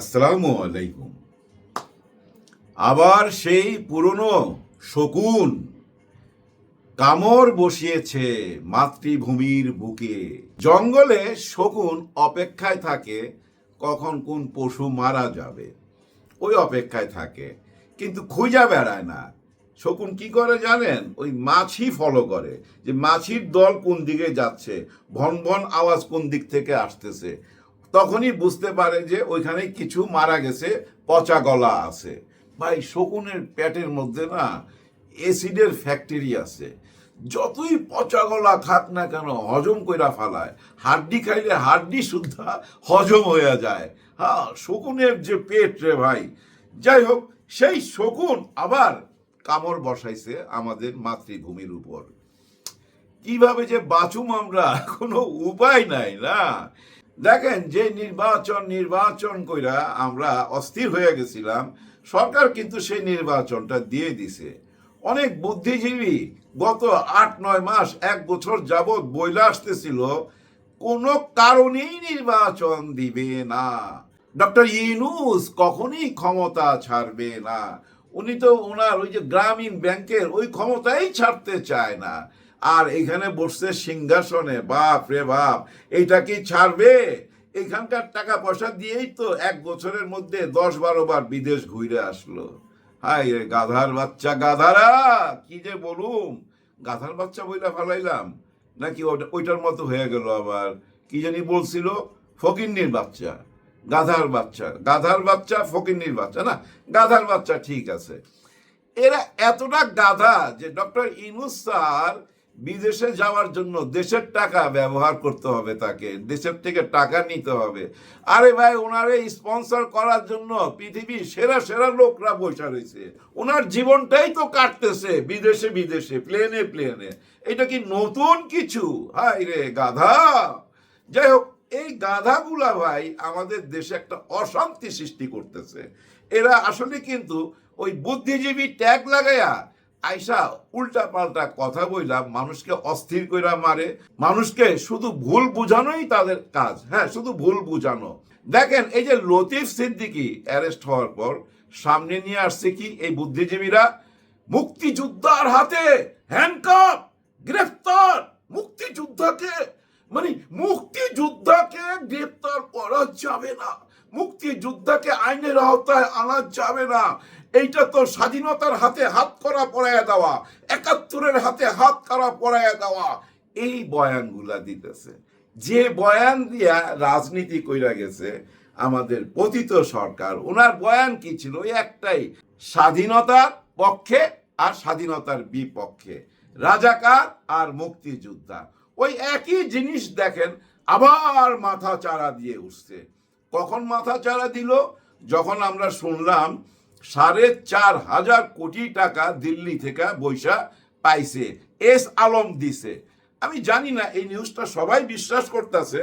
আসসালামু আলাইকুম। আবার সেই পুরনো শকুন কামড় বসিয়েছে মাতৃভূমির বুকে। জঙ্গলে শকুন অপেক্ষায় থাকে কখন কোন পশু মারা যাবে, ওই অপেক্ষায় থাকে, কিন্তু খুঁজা বেড়ায় না। শকুন কি করে জানেন? ওই মাছি ফলো করে, যে মাছির দল কোন দিকে যাচ্ছে ভন ভন আওয়াজ কোন দিক থেকে আসতেছে তখনই বুঝতে পারে যে ওইখানে কিছু মারা গেছে, পচা গলা আছে। ভাই, শকুনের পেটের মধ্যে না অ্যাসিডের ফ্যাক্টরি আছে। যতই পচা গলা খাক না কেন, হজম কইরা ফালায়। হাড্ডি খাইলে হাড্ডি শুদ্ধা হজম হয়ে যায়। হ্যাঁ শকুনের যে পেট রে ভাই। যাই হোক, সেই শকুন আবার কামড় বসাইছে আমাদের মাতৃভূমির উপর। কীভাবে যে বাঁচুম আমরা, কোনো উপায় নাই না। দেখেন, যে নির্বাচন নির্বাচন কইরা আমরা অস্থির হয়ে গেছিলাম, সরকার কিন্তু সেই নির্বাচনটা দিয়ে দিছে। অনেক বুদ্ধিজীবী গত আট, নয় মাস, এক বছর যাবৎ বইলা আসতেছিল, কোনো কারণেই নির্বাচন দিবে না। ডক্টর ইনুস কখনই ক্ষমতা ছাড়বে না। উনি তো ওনার ওই যে গ্রামীণ ব্যাংকের ওই ক্ষমতাই ছাড়তে চায় না। আর এখানে বসছে সিংহাসনে, বাপ রে বাপ এইটা কি ছাড়বে? এখানকার টাকা পয়সা দিয়েই তো এক বছরের মধ্যে দশ বারো বার বিদেশ ঘুরে আসলো। হাই রে গাধার বাচ্চা, গাধারা! কি যে বলুম? গাধার বাচ্চা বইলা ফালাইলাম। নাকি ওটা- ওইটার মতো হয়ে গেল আবার? কি জানি বলছিল, ফকিন্নির বাচ্চা, গাধার বাচ্চা গাধার বাচ্চা, ফকিন্নির বাচ্চা, না? গাধার বাচ্চা ঠিক আছে। এরা এতটা গাধা যে ডক্টর ইনুস স্যার বিদেশে যাওয়ার জন্য দেশের টাকা ব্যবহার করতে হবে তাকে, দেশের থেকে টাকা নিতে হবে। আরে ভাই, ওনারে স্পন্সর করার জন্য পৃথিবীর সেরা সেরা লোকরা বসে রয়েছে। ওনার জীবনটাই তো কাটতেছে বিদেশে বিদেশে প্লেনে প্লেনে এটা কি নতুন কিছু? হাই রে গাধা! যাই হোক, এই গাধাগুলা ভাই আমাদের দেশে একটা অশান্তি সৃষ্টি করতেছে। এরা আসলে কিন্তু ওই বুদ্ধিজীবী ট্যাগ লাগাইয়া আইসা উল্টা পাল্টা কথা বইলা মানুষকে অস্থির কইরা মারে। মানুষকে শুধু ভুল বুঝানোই তাদের কাজ। হ্যাঁ শুধু ভুল বুঝানো। দেখেন, এই যে লতিফ সিদ্দিকি অ্যারেস্ট হওয়ার পর সামনে নিয়ে আসছে কি এই বুদ্ধিজীবীরা? মুক্তিযোদ্ধার হাতে হ্যান্ডকাপ গ্রেফতার, মুক্তিযোদ্ধাকে মানে মুক্তিযোদ্ধাকে গ্রেফতার করা যাবে না। মুক্তিযোদ্ধাকে আইনের আওতায় আনা যাবে না। এইটা তো স্বাধীনতার হাতে হাত করা পড়াইয়া দেওয়া। একাত্তরের হাতে হাত করা পড়াইয়া দেওয়া। এই বয়ানগুলা দিতেছে। যে বয়ান দিয়া রাজনীতি কইরা গেছে, আমাদের পতিত সরকার ওনার বয়ান কি ছিল? একটাই, স্বাধীনতার পক্ষে আর স্বাধীনতার বিপক্ষে, রাজাকার আর মুক্তিযোদ্ধা। ওই একই জিনিস দেখেন, আবার মাথা চারা দিয়ে উঠছে। কখন মাথা চারা দিল? যখন আমরা শুনলাম সাড়ে চার হাজার কোটি টাকা দিল্লি থেকে বৈশা পাইছে। এস আলম দিছে। আমি জানি না, এই নিউজটা সবাই বিশ্বাস করতেছে,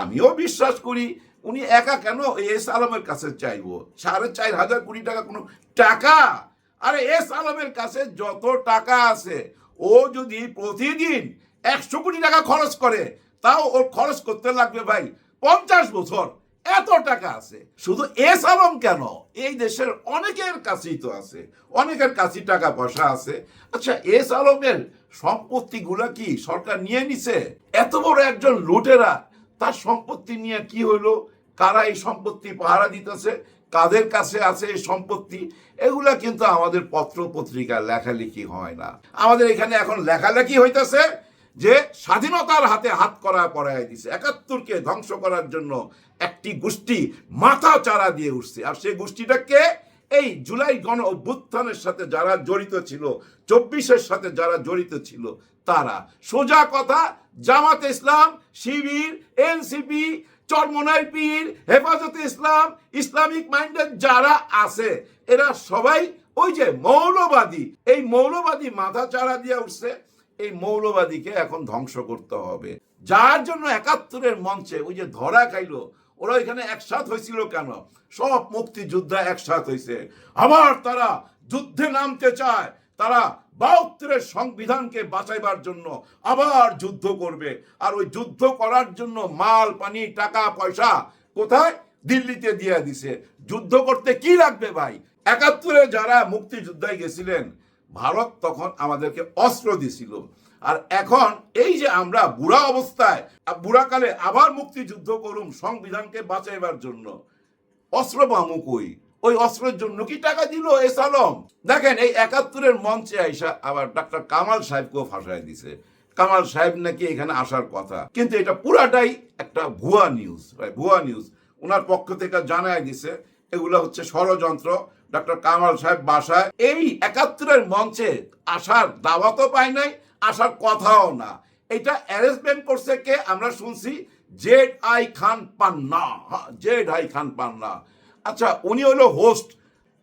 আমিও বিশ্বাস করি, উনি একা কেন এস আলমের কাছে চাইব? সাড়ে চার হাজার কোটি টাকা কোনো টাকা? আরে এস আলমের কাছে যত টাকা আছে, ও যদি প্রতিদিন একশো কোটি টাকা খরচ করে, তাও ওর খরচ করতে লাগবে ভাই পঞ্চাশ বছর। এত টাকা আছে? শুধু এস আলম কেন? এই দেশের অনেকের কাছেই তো আছে। অনেকের কাছে টাকা পয়সা আছে। আচ্ছা এস আলমের সম্পত্তিগুলা কি সরকার নিয়ে নিছে? এত বড় একজন লুটেরা, তার সম্পত্তি নিয়ে কি হইল? কারা এই সম্পত্তি পাহারা দিতেছে? কাদের কাছে আছে এই সম্পত্তি? এগুলা কিন্তু আমাদের পত্র পত্রিকা লেখালেখি হয় না। আমাদের এখানে এখন লেখালেখি হইতেছে যে স্বাধীনতার হাতে হাত করা পড়ায় দিছে। একাত্তরকে ধ্বংস করার জন্য একটি গোষ্ঠী মাথা চারা দিয়ে উঠছে। আর সেই গোষ্ঠীটাকে এই জুলাই গণ অভ্যুত্থানের সাথে যারা জড়িত ছিল, চব্বিশের সাথে যারা জড়িত ছিল, তারা। সোজা কথা, জামাত ইসলাম, শিবির, এনসিপি, চরমনাই পীর, হেফাজতে ইসলাম, ইসলামিক মাইন্ডেড যারা আছে, এরা সবাই ওই যে মৌলবাদী। এই মৌলবাদী মাথা চারা দিয়ে উঠছে। এই মৌলবাদীকে এখন ধ্বংস করতে হবে। যার জন্য একাত্তরের মঞ্চে ওই যে ধরা খাইলো, ওরা এখানে একসাথ হয়েছিল কেন? সব মুক্তিযোদ্ধা একসাথ হয়েছে আবার তারা যুদ্ধে নামতে চায়। তারা বাহাত্তরের সংবিধানকে বাঁচাইবার জন্য আবার যুদ্ধ করবে। আর ওই যুদ্ধ করার জন্য মাল, পানি, টাকা, পয়সা কোথায়? দিল্লিতে দিয়ে দিছে। যুদ্ধ করতে কি লাগবে ভাই? একাত্তরে যারা মুক্তিযোদ্ধায় গেছিলেন ভারত তখন আমাদেরকে অস্ত্র দিছিল। আর এখন এই যে আমরা বুড়া অবস্থায় বুড়াকালে আবার মুক্তিযুদ্ধ করুম সংবিধানকে বাঁচাইবার জন্য। অস্ত্র পামু কই? ওই অস্ত্রের জন্য কি টাকা দিল এস আলম দেখেন, এই একাত্তরের মঞ্চে আইসা আবার ডাক্তার কামাল সাহেবকেও ফাঁসাই দিছে। কামাল সাহেব নাকি এখানে আসার কথা। কিন্তু এটা পুরাটাই একটা ভুয়া নিউজ ভুয়া নিউজ ওনার পক্ষ থেকে জানায় দিছে, এগুলো হচ্ছে ষড়যন্ত্র। ডক্টর কামাল সাহেব বাসায়। এই একাত্তরের মঞ্চে আসার দাওয়াতও পায় নাই আসার কথাও না। এটা অ্যারেঞ্জমেন্ট করছে কে? আমরা শুনছি জেড আই খান পান্না। হ্যাঁ, জেড আই খান পান্না। আচ্ছা উনি হলো হোস্ট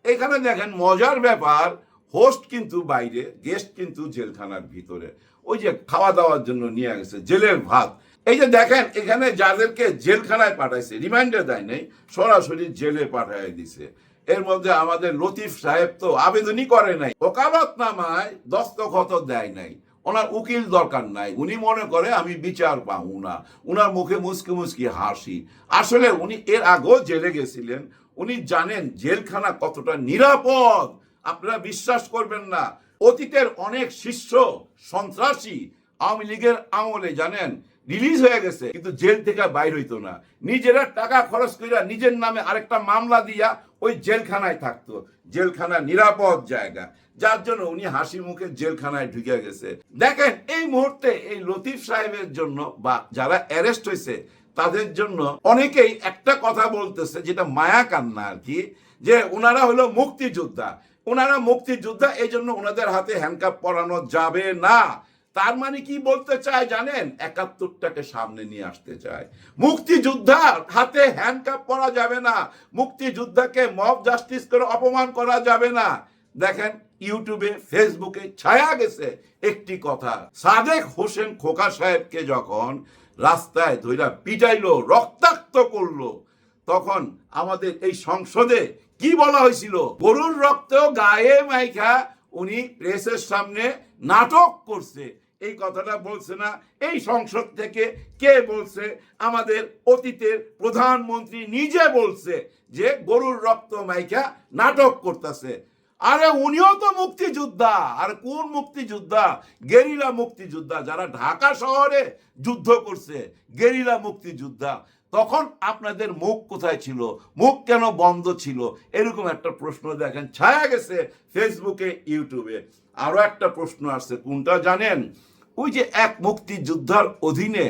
এখানে দেখেন মজার ব্যাপার হোস্ট কিন্তু বাইরে গেস্ট কিন্তু জেলখানার ভিতরে। ওই যে খাওয়া দাওয়ার জন্য নিয়ে গেছে জেলের ভাত। এই যে দেখেন এখানে যাদেরকে জেলখানায় পাঠাইছে রিমাইন্ডার দেয় নাই সরাসরি জেলে পাঠাই দিছে। এর মধ্যে আমাদের লতিফ সাহেব তো আবেদনই করে নাই। ওকালতনামায় দস্তখত দেয় নাই। ওনার উকিল দরকার নাই। উনি মনে করে আমি বিচার পাবো না। উনার মুখে মুসকি মুসকি হাসি। আসলে উনি এর আগেও জেলে গেছিলেন। উনি জানেন জেলখানা কতটা নিরাপদ। আপনারা বিশ্বাস করবেন না। অতীতের অনেক শিষ্য, সন্ত্রাসী আওয়ামী লীগের আমলে, জানেন? রিলিজ হয়ে গেছে, কিন্তু জেল থেকে বাইর হইতো না। নিজেরা টাকা খরচ কইরা নিজের নামে আরেকটা মামলা দিয়া ওই জেলখানায় থাকতো। জেলখানা নিরাপদ জায়গা। যার জন্য উনি হাসি মুখে জেলখানায় ঢুকে গেছে। দেখেন, এই মুহূর্তে এই লতিফ সাহেবের জন্য বা যারা অ্যারেস্ট হয়েছে তাদের জন্য অনেকেই একটা কথা বলতেছে যেটা মায়া কান্না আর কি, যে ওনারা হলো মুক্তিযোদ্ধা। ওনারা মুক্তিযোদ্ধা এই জন্য ওনাদের হাতে হ্যান্ডকাপ পরানো যাবে না। তার মানে কি বলতে চায় জানেন? একাত্তরটাকে সামনে নিয়ে আসতে চায়। মুক্তিযোদ্ধার হাতে হ্যান্ডকাপ পরা যাবে না। মুক্তিযোদ্ধাকে মব জাস্টিস করে অপমান করা যাবে না। দেখেন, ইউটিউবে, ফেসবুকে ছায়া গেছে একটি কথা। সাদেক হোসেন খোকা সাহেবকে যখন রাস্তায় ধৈরা পিটাইলো, রক্তাক্ত করল, তখন আমাদের এই সংসদে কি বলা হয়েছিল? গরুর রক্ত গায়ে মাইখা উনি প্রেসের সামনে নাটক করছে। এই কথাটা বলছে না। এই সংসদ থেকে কে বলছে? আমাদের অতীতের প্রধানমন্ত্রী নিজে বলছে যে গরুর রক্ত মাইকা নাটক করতেছে। আরে উনিও তো মুক্তিযোদ্ধা। আর কোন মুক্তিযোদ্ধা? গেরিলা মুক্তিযোদ্ধা। যারা ঢাকা শহরে যুদ্ধ করছে, গেরিলা মুক্তিযোদ্ধা। তখন আপনাদের মুখ কোথায় ছিল? মুখ কেন বন্ধ ছিল? এরকম একটা প্রশ্ন দেখেন, ছায়া গেছে ফেসবুকে ইউটিউবে আরও একটা প্রশ্ন আসছে, কোনটা জানেন? ওই যে এক মুক্তিযোদ্ধার অধীনে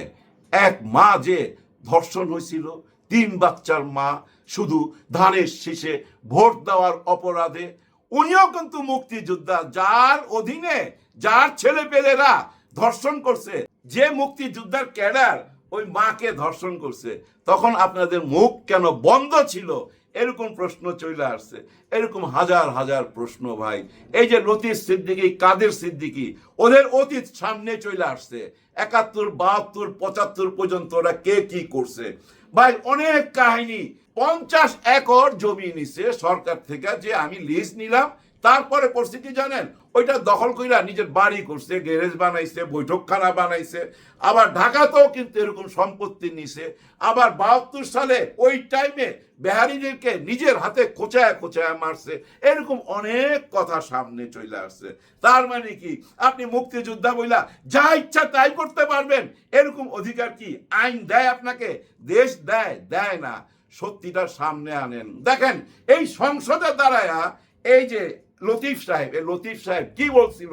এক মা যে ধর্ষণ হয়েছিল, তিন বাচ্চার মা শুধু ধানের শীষে ভোট দেওয়ার অপরাধে, উনিও কিন্তু মুক্তিযোদ্ধা, যার অধীনে যার ছেলে পেলেরা ধর্ষণ করছে, যে মুক্তিযোদ্ধার ক্যাডার ওই মাকে ধর্ষণ করছে। তখন আপনাদের মুখ কেন বন্ধ ছিল এরকম প্রশ্ন চলে আসছে। এরকম হাজার হাজার প্রশ্ন ভাই। এই যে লতিফ সিদ্দিকি, কাদের সিদ্দিকি, ওদের অতীত সামনে চলে আসছে। একাত্তর, বাহাত্তর, পঁচাত্তর পর্যন্ত ওরা কে কি করছে? ভাই, অনেক কাহিনী। পঞ্চাশ একর জমি নিছে সরকার থেকে যে আমি লিস্ট নিলাম, তারপরে পরিস্থিতি জানেন? ওইটা দখল কইরা নিজের বাড়ি করছে, গ্যারেজ বানাইছে, বৈঠকখানা বানাইছে, আবার ঢাকাতেও কিন্তু এরকম সম্পত্তি নিছে। আবার বাহাত্তর সালে ওই টাইমে বেহারিদেরকে নিজের হাতে খোঁচায় খোঁচায় মারছে। এরকম অনেক কথা সামনে চলে আসছে। তার মানে কি? আপনি মুক্তিযোদ্ধা বইলা যা ইচ্ছা তাই করতে পারবেন। এরকম অধিকার কি আইন দেয় আপনাকে? দেশ দেয় দেয় না। সত্যিটা সামনে আনেন। দেখেন, এই সংসদে দাঁড়ায়া এই যে লতিফ সাহেব, এই লতিফ সাহেব কি বলছিল?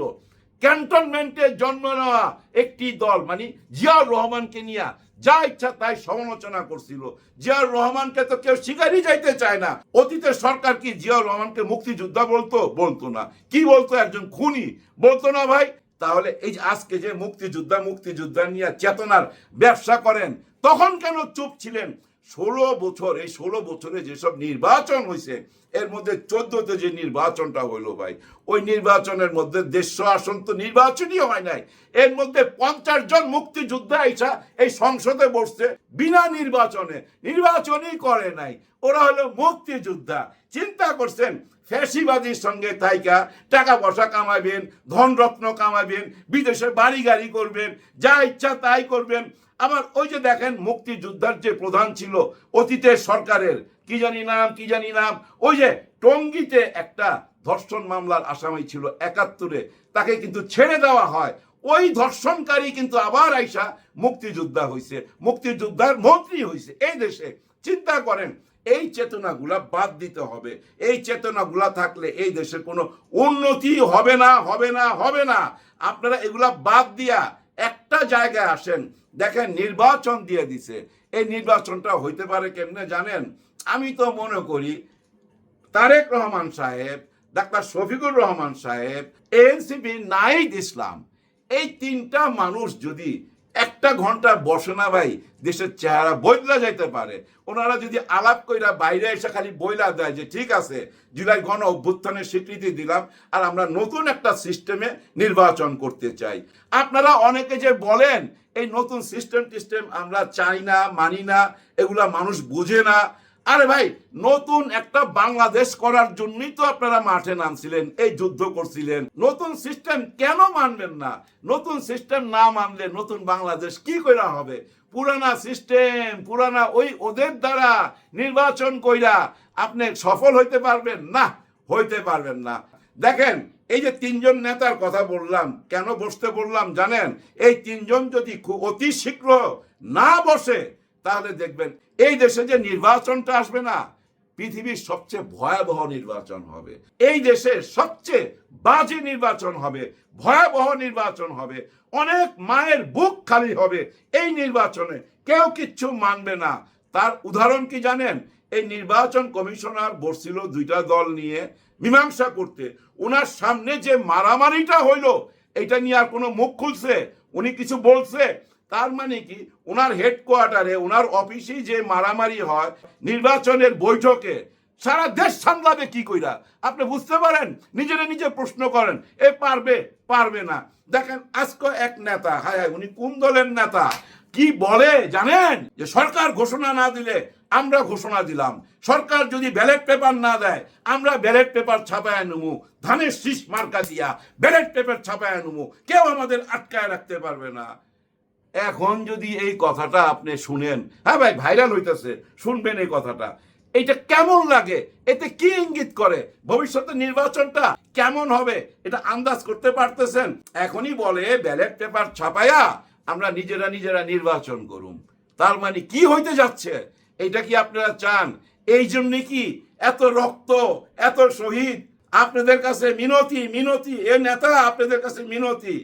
ক্যান্টনমেন্টে জন্ম নেওয়া একটি দল মানে জিয়াউর রহমানকে নিয়ে যা ইচ্ছা তাই সমালোচনা করছিল। জিয়াউর রহমানকে তো কেউ শিকারই যাইতে চায় না। অতীতের সরকার কি জিয়াউর রহমানকে মুক্তিযোদ্ধা বলতো? বলতো না। কি বলতো একজন খুনি? বলতো না ভাই? তাহলে এই যে আজকে যে মুক্তিযোদ্ধা মুক্তিযোদ্ধা নিয়ে চেতনার ব্যবসা করেন, তখন কেন চুপ ছিলেন? ষোলো বছর, এই ষোলো বছরে যেসব নির্বাচন হয়েছে এর মধ্যে চোদ্দতে যে নির্বাচনটা হইল ভাই, ওই নির্বাচনের মধ্যে দেড়শো আসন তো নির্বাচনই হয় নাই। এর মধ্যে পঞ্চাশ জন মুক্তিযোদ্ধা এসা এই সংসদে বসছে বিনা নির্বাচনে, নির্বাচনই করে নাই। ওরা হলো মুক্তিযোদ্ধা। চিন্তা করছেন, ফ্যাসিবাদীর সঙ্গে তাইকা টাকা পয়সা কামাবেন, ধনরত্ন কামাবেন, বিদেশে বাড়ি গাড়ি করবেন, যা ইচ্ছা তাই করবেন। আবার ওই যে দেখেন মুক্তিযোদ্ধার যে প্রধান ছিল, অতীতের সরকারের, কি জানি নাম, কি জানি নাম, ওই যে টঙ্গিতে একটা ধর্ষণ মামলার আসামি ছিল একাত্তরে, তাকে কিন্তু ছেড়ে দেওয়া হয়। ওই ধর্ষণকারী কিন্তু আবার আইসা মুক্তিযোদ্ধা হয়েছে মুক্তিযোদ্ধার মন্ত্রী হয়েছে এই দেশে চিন্তা করেন, এই চেতনাগুলা বাদ দিতে হবে। এই চেতনাগুলা থাকলে এই দেশের কোনো উন্নতি হবে না হবে না হবে না। আপনারা এগুলা বাদ দিয়া একটা জায়গায় আসেন, দেখেন নির্বাচন দিয়ে দিছে। এই নির্বাচনটা হইতে পারে কেমনে জানেন? আমি তো মনে করি, তারেক রহমান সাহেব, ডাক্তার শফিকুর রহমান সাহেব এনসিপি নাইদ ইসলাম, এই তিনটা মানুষ যদি একটা ঘণ্টা বসে না ভাই, দেশের চেহারা বদলা যাইতে পারে। ওনারা যদি আলাপ কইরা বাইরে এসে খালি বইলা দেয় যে, ঠিক আছে, জুলাই গণ অভ্যুত্থানের স্বীকৃতি দিলাম আর আমরা নতুন একটা সিস্টেমে নির্বাচন করতে চাই। আপনারা অনেকে যে বলেন, এই নতুন সিস্টেম টিস্টেম আমরা চাই না, মানি না, এগুলা মানুষ বুঝে না। আরে ভাই, নতুন একটা বাংলাদেশ করার জন্যই তো আপনারা মাঠে নামছিলেন, এই যুদ্ধ করছিলেন। নতুন সিস্টেম কেন মানবেন না? নতুন সিস্টেম না মানলে নতুন বাংলাদেশ কি করে হবে? পুরানা সিস্টেম পুরানা ওই ওদের দ্বারা নির্বাচন কইরা আপনি সফল হইতে পারবেন? না, হইতে পারবেন না। দেখেন, এই যে তিনজন নেতার কথা বললাম, কেন বসতে বললাম জানেন? এই তিনজন যদি অতি শীঘ্র না বসে, তাহলে দেখবেন এই দেশে যে নির্বাচনটা আসবে না, পৃথিবীর সবচেয়ে ভয়াবহ নির্বাচন হবে। এই দেশে সবচেয়ে বাজে নির্বাচন হবে, ভয়াবহ নির্বাচন হবে। অনেক মায়ের বুক খালি হবে এই নির্বাচনে। কেউ কিচ্ছু মানবে না। তার উদাহরণ কি জানেন? এই নির্বাচন কমিশনার বসছিল দুইটা দল নিয়ে মীমাংসা করতে। ওনার সামনে যে মারামারিটা হইল এটা নিয়ে আর কোনো মুখ খুলছে? উনি কিছু বলছে? তার মানে কি? ওনার হেডকোয়ার্টারে ওনার অফিসেই যে মারামারি হয়, নির্বাচনের বৈঠকে, সারা দেশ সামলাবে কি কইরা? আপনি বুঝতে পারেন? নিজেরা নিজে প্রশ্ন করেন, এ পারবে পারবে না। দেখেন, আজকে এক নেতা, হায় হায়, উনি কোন দলের নেতা? কি বলে জানেন? যে সরকার ঘোষণা না দিলে আমরা ঘোষণা দিলাম। সরকার যদি ব্যালট পেপার না দেয়, আমরা ব্যালট পেপার ছাপায় নেব ধানের শীষ মার্কা দিয়া ব্যালট পেপার ছাপায় নেব কেউ আমাদের আটকায় রাখতে পারবে না। এখন যদি এই কথাটা আপনি শুনেন হ্যাঁ ভাই ভাইরাল হইতেছে, শুনবেন এই কথাটা। এইটা কেমন লাগে? এতে কি ইঙ্গিত করে? ভবিষ্যতে নির্বাচনটা কেমন হবে? এটা আন্দাজ করতে পারতেছেন? এখনই বলে ব্যালট পেপার ছাপায়া আমরা নিজেরা নিজেরা নির্বাচন করুম। তার মানে কি হইতে যাচ্ছে? এটা কি আপনারা চান? এই জন্য কি এত রক্ত, এত শহীদ? আপনাদের কাছে মিনতি মিনতি। এ নেতা, আপনাদের কাছে মিনতি।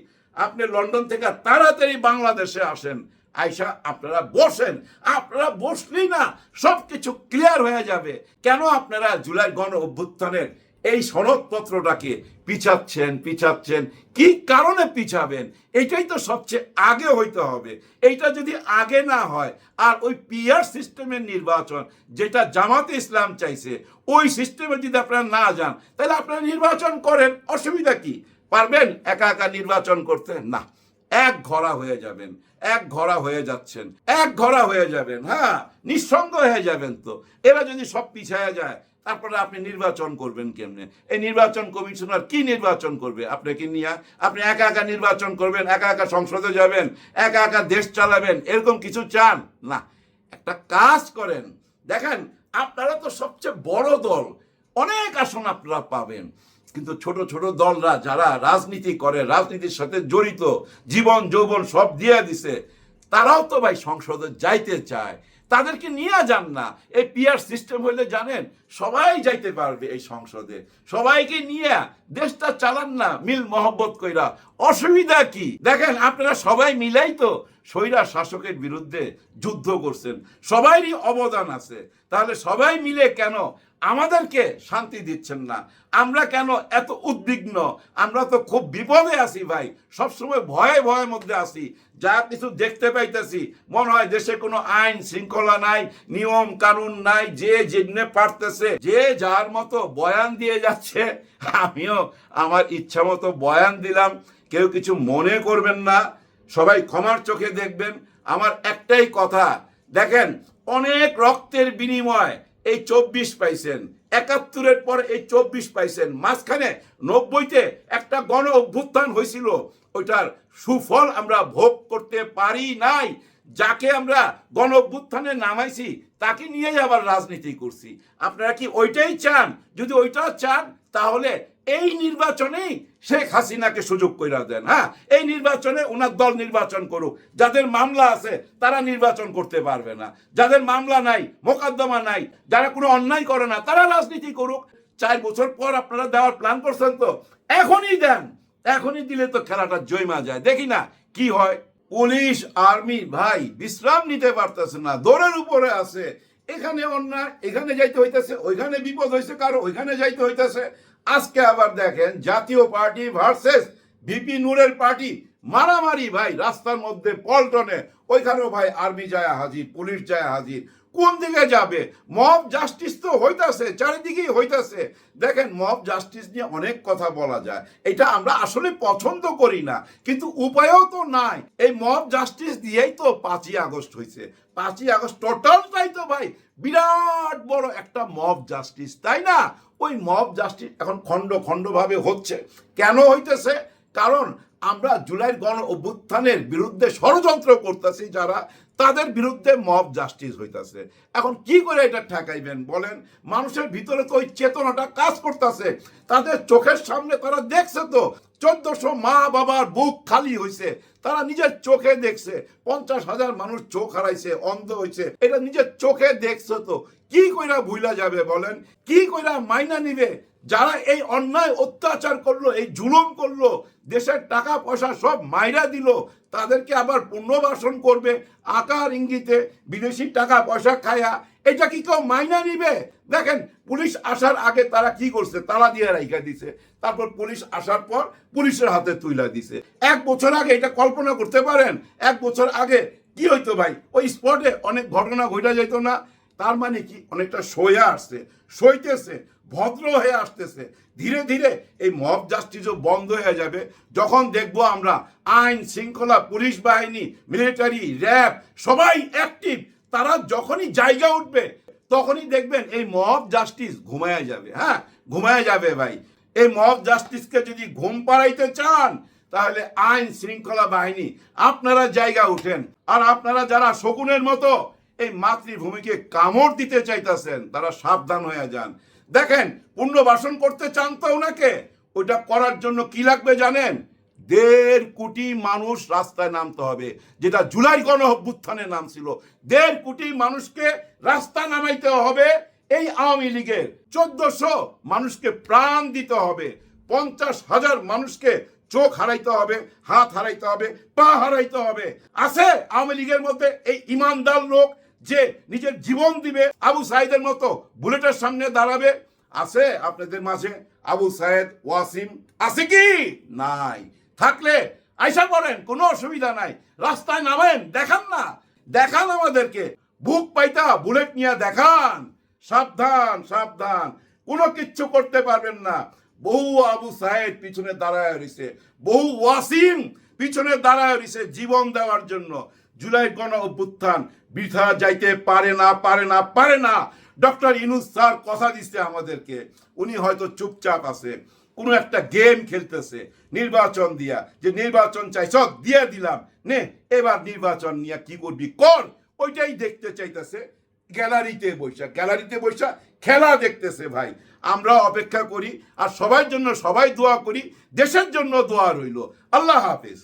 আপনি লন্ডন থেকে তাড়াতাড়ি বাংলাদেশে আসেন, আইসা আপনারা বসেন। আপনারা বসলেই না সব কিছু ক্লিয়ার হয়ে যাবে। কেন আপনারা জুলাই গণ অভ্যুত্থানের এই সনদপত্রটাকে পিছাচ্ছেন পিছাচ্ছেন? কি কারণে পিছাবেন? এটাই তো সবচেয়ে আগে হইতে হবে। এইটা যদি আগে না হয়, আর ওই পিয়ার সিস্টেমের নির্বাচন, যেটা জামাতে ইসলাম চাইছে, ওই সিস্টেমে যদি আপনারা না যান, তাহলে আপনারা নির্বাচন করেন। অসুবিধা কি? পারবেন? একা একা নির্বাচন করতে? না। এক ঘরা হয়ে যাবেন। এক ঘরা হয়ে যাচ্ছেন। এক ঘরা হয়ে যাবেন হ্যাঁ? নিঃসঙ্গ হয়ে যাবেন তো। এরা যদি সব পিছায়া যায়, তারপরে আপনি নির্বাচন করবেন কেমনে? এই নির্বাচন কমিশনার কি নির্বাচন করবে? আপনাকে নিয়ে? আপনি একা একা নির্বাচন করবেন, একা একা সংসদে যাবেন, একা একা দেশ চালাবেন, এরকম কিছু চান? না। একটা কাজ করেন। দেখেন, আপনারা তো সবচেয়ে বড় দল। অনেক আসন আপনারা পাবেন। কিন্তু ছোট ছোট দলরা যারা রাজনীতি করে, রাজনীতির সাথে জড়িত, জীবন, যৌবন সব দিয়ে দিছে, তারাও তো ভাই সংসদে যাইতে চায়। তাদেরকে নিয়ে যান না। এই পিআর সিস্টেম হইলে জানেন, সবাই যাইতে পারবে এই সংসদে। সবাইকে নিয়ে দেশটা চালান না, মিল মহব্বত কইরা। অসুবিধা কি? দেখেন, আপনারা সবাই মিলাই তো স্বৈরা শাসকের বিরুদ্ধে যুদ্ধ করছেন। সবারই অবদান আছে। তাহলে সবাই মিলে কেন আমাদেরকে শান্তি দিচ্ছেন না। আমরা কেন এত উদ্বিগ্ন? আমরা তো খুব বিপদে আছি ভাই। সবসময় ভয়ে ভয়ের মধ্যে আছি। যা কিছু দেখতে পাইতেছি, মনে হয় দেশে কোনো আইন শৃঙ্খলা নাই, নিয়ম কানুন নাই, যে যেমনে পারতেছে, যে যার মতো বয়ান দিয়ে যাচ্ছে, আমিও আমার ইচ্ছা মতো বয়ান দিলাম। কেউ কিছু মনে করবেন না। সবাই ক্ষমার চোখে দেখবেন। আমার একটাই কথা, দেখেন, অনেক রক্তের বিনিময় এই চব্বিশ পাইছেন। একাত্তরের পর এই চব্বিশ পাইছেন। মাঝখানে নব্বইতে একটা গণ অভ্যুত্থান হয়েছিল। ওইটার সুফল আমরা ভোগ করতে পারি নাই। যাকে আমরা গণ অভ্যুত্থানে নামাইছি, তাকে নিয়েই আবার রাজনীতি করছি। আপনারা কি ওইটাই চান? যদি ওইটাও চান, তাহলে এই নির্বাচনেই শেখ হাসিনাকে সুযোগ কইরা দেন হ্যাঁ? এই নির্বাচনে ওনার দল নির্বাচন করুক। যাদের মামলা আছে, তারা নির্বাচন করতে পারবে না। যাদের মামলা নাই, মোকদ্দমা নাই, যারা কোনো অন্যায় করে না, তারা রাজনীতি করুক। চার বছর পর আপনারা দেওয়ার প্ল্যান করছেন তো। এখনই দেন। এখনই দিলে তো খেলাটা জয়মা যায়। দেখি না কি হয়। পুলিশ, আর্মি, ভাই, বিশ্রাম নিতে পারতেছে না। দৌড়ের উপরে আছে। এখানে অন্যায়, এখানে যাইতে হইতেছে, ওইখানে বিপদ হয়েছে কারও, ওইখানে যাইতে হইতেছে। আজকে আবার দেখেন জাতীয় পার্টি ভার্সেস ভিপি নূরের পার্টি মারামারি, ভাই, রাস্তার মধ্যে পল্টনে। ওইখানেও ভাই আর্মি যায় হাজির, পুলিশ যায় হাজির। কোন দিকে যাবে? মব জাস্টিস তো হইতাছে, চারিদিকেই হইতাছে। দেখেন, মব জাস্টিস নিয়ে অনেক কথা বলা যায়। এটা আমরা আসলে পছন্দ করি না, কিন্তু উপায়ও তো নাই। এই মব জাস্টিস দিয়েই তো পাঁচই আগস্ট হয়েছে পাঁচই আগস্ট টোটালটাই তো ভাই বিরাট বড় একটা মব জাস্টিস, তাই না? ওই মব জাস্টিস এখন খণ্ড খণ্ডভাবে হচ্ছে। কেন হইতেছে? কারণ আমরা জুলাইয়ের গণ অভ্যুত্থানের বিরুদ্ধে ষড়যন্ত্র করতেছি যারা, তাদের বিরুদ্ধে মব জাস্টিস হইতাছে। এখন কি করে এটা ঠেকাইবেন বলেন? মানুষের ভিতরে তো ওই চেতনাটা কাজ করতেছে। তাদের চোখের সামনে তারা দেখছে তো, চোদ্দশো মা বাবার বুক খালি হয়েছে তারা নিজের চোখে দেখছে, পঞ্চাশ হাজার মানুষ চোখ হারাইছে, অন্ধ হয়েছে এটা নিজের চোখে দেখছে তো কি কইরা ভুইলা যাবে বলেন? কি কইরা মাইনা নিবে? যারা এই অন্যায় অত্যাচার করল, এই জুলুম করল, দেশের টাকা পয়সা সব মাইরা দিল, তাদেরকে আবার পুনর্বাসন করবে, আকার ইঙ্গিতে বিদেশি টাকা পয়সা খায়া, এটা কি কেউ মাইনা নিবে? দেখেন, পুলিশ আসার আগে তারা কি করছে? তালা দিয়ে রাইখা দিছে। তারপর পুলিশ আসার পর পুলিশের হাতে তুইলা দিছে। এক বছর আগে এটা কল্পনা করতে পারেন? এক বছর আগে কি হইতো ভাই? ওই স্পটে অনেক ঘটনা ঘটা যেত না? তার মানে কি? অনেকটা সয়ে আসছে, সইতেছে, ভদ্র হয়ে আসতেছে। ধীরে ধীরে এই মব জাস্টিসও বন্ধ হয়ে যাবে। যখন দেখব আমরা আইন শৃঙ্খলা, পুলিশ বাহিনী মিলিটারি র্যাব সবাই অ্যাক্টিভ তারা যখনই জায়গা উঠবে, তখনই দেখবেন এই মব জাস্টিস ঘুমায়া যাবে। হ্যাঁ ঘুমায় যাবে ভাই। এই মব জাস্টিসকে যদি ঘুম পাড়াইতে চান, তাহলে আইন শৃঙ্খলা বাহিনী, আপনারা জায়গা উঠেন। আর আপনারা যারা শকুনের মতো এই মাতৃভূমিকে কামড় দিতে চাইতেছেন, তারা সাবধান হয়ে যান। দেখেন পুনর্বাসন করতে চান তো ওনাকে ওইটা করার জন্য কি লাগবে জানেন? দেড় কোটি মানুষ রাস্তায় নামতে হবে, যেটা জুলাই গণ অভ্যুত্থানের নাম ছিল দেড় কোটি মানুষকে রাস্তা নামাইতে হবে, এই আওয়ামী লীগের চোদ্দশো মানুষকে প্রাণ দিতে হবে, পঞ্চাশ হাজার মানুষকে চোখ হারাইতে হবে, হাত হারাইতে হবে, পা হারাইতে হবে। আছে আওয়ামী লীগের মধ্যে এই ইমানদার লোক যে নিজের জীবন দিবে আবু সাইদের মতো বুলেটের সামনে দাঁড়াবে, আছে আপনাদের মাঝে আবু সাহেদ ওয়াসিম, আছে কি? নাই। থাকলে আইসা পড়েন, কোনো অসুবিধা নাই। রাস্তায় নামেন, দেখান না। দেখান আমাদেরকে। বুক পাইতা, বুলেট নিয়ে দেখান। সাবধান সাবধান। কোনো কিচ্ছু করতে পারবেন না। বহু আবু সাহেদ পিছনে দাঁড়ায় রয়েছে বহু ওয়াসিম পিছনে দাঁড়ায় রয়েছে জীবন দেওয়ার জন্য। জুলাই গণ অভ্যুত্থান, বৃথা যাইতে পারে না পারে না পারে না। ডক্টর ইনুস স্যার কথা দিচ্ছে আমাদেরকে। উনি হয়তো চুপচাপ আছে। কোনো একটা গেম খেলতেছে। নির্বাচন দিয়া। যে নির্বাচন চাই সব দিয়ে দিলাম। নে, এবার নির্বাচন নিয়ে কি করবি? কর। ওইটাই দেখতে চাইতেছে। গ্যালারিতে বৈশা গ্যালারিতে বৈশা খেলা দেখতেছে ভাই। আমরা অপেক্ষা করি আর সবার জন্য সবাই দোয়া করি। দেশের জন্য দোয়া রইল। আল্লাহ হাফেজ।